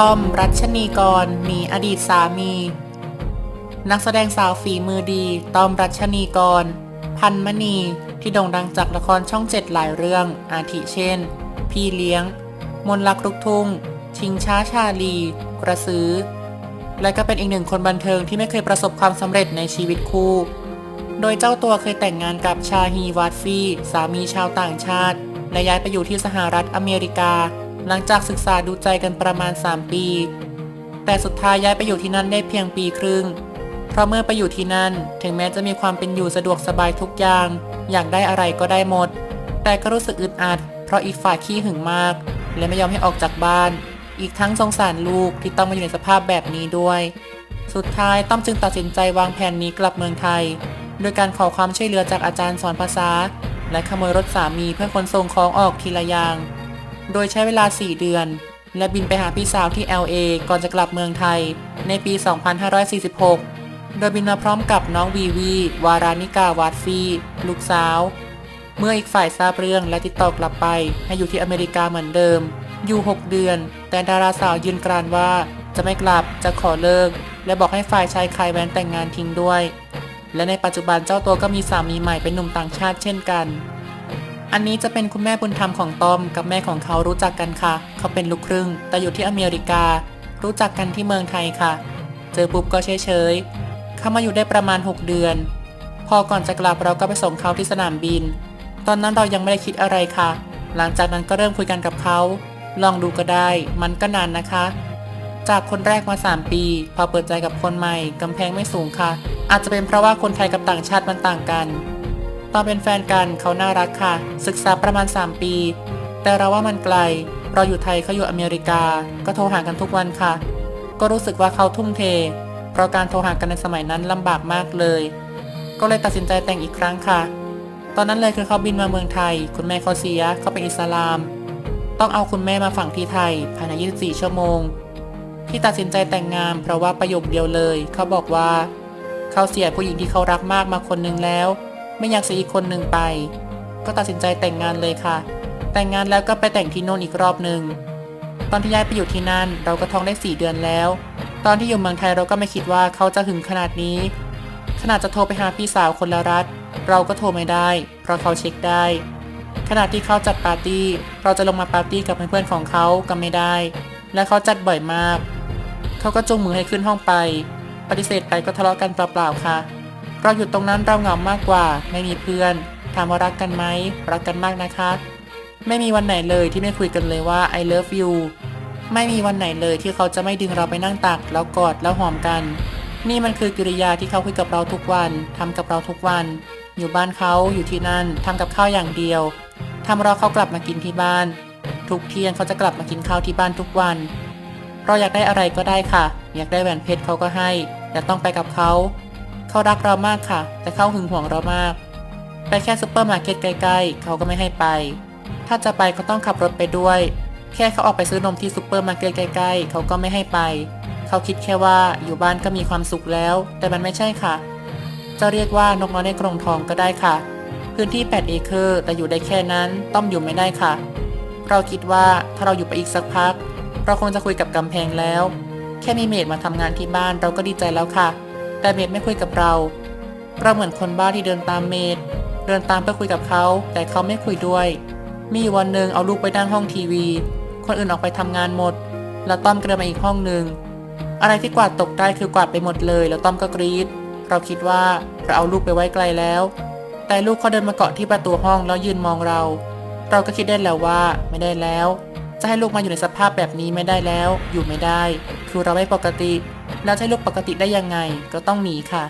ต้อม รัชนีกร มีอดีตสามี นักแสดงสาวฝีมือดี ต้อมรัชนีกร พันมณี ที่โด่งดังจากละครช่องเจ็ดหลายเรื่อง อาทิเช่น พี่เลี้ยง มนต์รักลูกทุ่ง ชิงช้าชาลี กระซื้อ และก็เป็นอีกหนึ่งคนบันเทิงที่ไม่เคยประสบความสำเร็จในชีวิตคู่ โดยเจ้าตัวเคยแต่งงานกับชาฮีวัตฟีสามีชาวต่างชาติ และย้ายไปอยู่ที่สหรัฐอเมริกา หลังจากศึกษาดูใจกันประมาณ 3 ปี แต่สุดท้ายย้ายไปอยู่ที่นั่นได้เพียงปีครึ่ง เพราะเมื่อไปอยู่ที่นั่น ถึงแม้จะมีความเป็นอยู่สะดวกสบายทุกอย่าง อยากได้อะไรก็ได้หมด แต่ก็รู้สึกอึดอัด เพราะอีกฝ่ายขี้หึงมาก และไม่ยอมให้ออกจากบ้าน อีกทั้งสงสารลูกที่ต้องมาอยู่ในสภาพแบบนี้ด้วย สุดท้ายต้อมจึงตัดสินใจวางแผนนี้กลับเมืองไทย โดยการขอความช่วยเหลือจากอาจารย์สอนภาษา และขโมยรถสามีเพื่อขนส่งของออกทีละอย่าง โดยใช้เวลา 4 เดือน และบินไปหาพี่สาวที่ LA ก่อนจะกลับเมืองไทย ในปี 2546 โดยบินมาพร้อมกับน้องวีวี วารานิกาวาดฟีลูกสาว เมื่ออีกฝ่ายทราบเรื่องและติดต่อกลับไป ให้อยู่ที่อเมริกาเหมือนเดิม อยู่ 6 เดือน แต่ดาราสาวยืนกรานว่า จะไม่กลับจะขอเลิก และบอกให้ฝ่ายชายคายแวนแต่งงานทิ้งด้วย และในปัจจุบันเจ้าตัวก็มีสามีใหม่เป็นหนุ่มต่างชาติเช่นกัน อันนี้จะเป็นคุณแม่บุญธรรมของตอม กับแม่ของเขารู้จักกันค่ะ เขาเป็นลูกครึ่ง แต่อยู่ที่อเมริกา รู้จักกันที่เมืองไทยค่ะ เจอปุ๊บก็เฉยเฉยเขามาอยู่ได้ประมาณ 6 เดือน พอก่อนจะกลับเราก็ไปส่งเขาที่สนามบิน ตอนนั้นเรายังไม่ได้คิดอะไรค่ะ หลังจากนั้นก็เริ่มคุยกันกับเขา ลองดูก็ได้ มันก็นานนะคะ จากคนแรกมา 3 ปี พอเปิดใจกับคนใหม่กำแพงไม่สูงค่ะ อาจจะเป็นเพราะว่าคนไทยกับต่างชาติมันต่างกัน ตอนเป็นแฟนกันเขาน่ารักค่ะ ศึกษาประมาณ 3 ปี แต่เราว่ามันไกล เราอยู่ไทยเขาอยู่อเมริกา ก็โทรหากันทุกวันค่ะ ก็รู้สึกว่าเขาทุ่มเท เพราะการโทรหากันในสมัยนั้นลำบากมากเลย ก็เลยตัดสินใจแต่งอีกครั้งค่ะ ตอนนั้นเลยคือเขาบินมาเมืองไทย คุณแม่เขาเสียเขาเป็นอิสลาม ต้องเอาคุณแม่มาฝังที่ไทยภายใน 24 ชั่วโมง ที่ตัดสินใจแต่งงาน เพราะว่าประโยคเดียวเลย เขาบอกว่า เขาเสียผู้หญิงที่เขารักมากมาคนหนึ่งแล้ว ไม่อยากเสียอีกคนหนึ่งไป ก็ตัดสินใจแต่งงานเลยค่ะ แต่งงานแล้วก็ไปแต่งที่โน่นอีกรอบหนึ่งตอนที่ย้ายไปอยู่ที่นั่นเราก็ท้องได้4เดือนแล้ว ตอนที่อยู่เมืองไทยเราก็ไม่คิดว่าเขาจะหึงขนาดนี้ ขนาดจะโทรไปหาพี่สาวคนละรัฐ เราก็โทรไม่ได้ เพราะเขาเช็คได้ ขณะที่เขาจัดปาร์ตี้ เราจะลงมาปาร์ตี้กับเพื่อนๆของเขาก็ไม่ได้ และเขาจัดบ่อยมาก เขาก็จูงมือให้ขึ้นห้องไป ปฏิเสธไปก็ทะเลาะกันเปล่าๆค่ะ เราอยู่ตรงนั้นเราเหงามากกว่า ไม่มีเพื่อนถามว่ารักกันไหมรักกันมากนะคะ ไม่มีวันไหนเลยที่ไม่คุยกันเลยว่า I love you ไม่มีวันไหนเลยที่เขาจะไม่ดึงเราไปนั่งตัก แล้วกอดแล้วหอมกัน นี่มันคือกิริยาที่เขาคุยกับเราทุกวันทำกับเราทุกวัน อยู่บ้านเขาอยู่ที่นั่นทำกับข้าวอย่างเดียวทำรอเขากลับมากินที่บ้าน ทุกเที่ยงเขาจะกลับมากินข้าวที่บ้านทุกวัน เราอยากได้อะไรก็ได้ค่ะ อยากได้แหวนเพชรเขาก็ให้ แต่ต้องไปกับเขา เขารักเรามากค่ะ แต่เขาหึงหวงเรามาก ไปแค่ซุปเปอร์มาร์เก็ตใกล้ๆ เขาก็ไม่ให้ไป ถ้าจะไปก็ต้องขับรถไปด้วย แค่เขาออกไปซื้อนมที่ซุปเปอร์มาร์เก็ตใกล้ๆ เขาก็ไม่ให้ไป เขาคิดแค่ว่าอยู่บ้านก็มีความสุขแล้ว แต่มันไม่ใช่ค่ะ จะเรียกว่านกน้อยในกรงทองก็ได้ค่ะ พื้นที่ 8 เอเคอร์แต่อยู่ได้แค่นั้น ต้อมอยู่ไม่ได้ค่ะ เราคิดว่าถ้าเราอยู่ไปอีกสักพัก เราคงจะคุยกับกำแพงแล้ว แค่มีเมดมาทำงานที่บ้านเราก็ดีใจแล้วค่ะ แต่เมดไม่คุยกับเรา เราเหมือนคนบ้าที่เดินตามเมดเดินตามเพื่อคุยกับเขา แต่เขาไม่คุยด้วย มีวันหนึ่งเอาลูกไปนั่งห้องทีวี คนอื่นออกไปทำงานหมด แล้วต้อมก็เดินมาอีกห้องหนึ่งอะไรที่กวาดตกได้คือกวาดไปหมดเลย แล้วต้อมก็กรีดเราคิดว่าเราเอาลูกไปไว้ไกลแล้ว แต่ลูกเขาเดินมาเกาะที่ประตูห้องแล้วยืนมองเรา เราก็คิดได้แล้วว่าไม่ได้แล้ว จะให้ลูกมาอยู่ในสภาพแบบนี้ไม่ได้แล้ว อยู่ไม่ได้ คือเราไม่ปกติ แล้วจะให้ลูกปกติได้ยังไงก็ต้องหนีค่ะ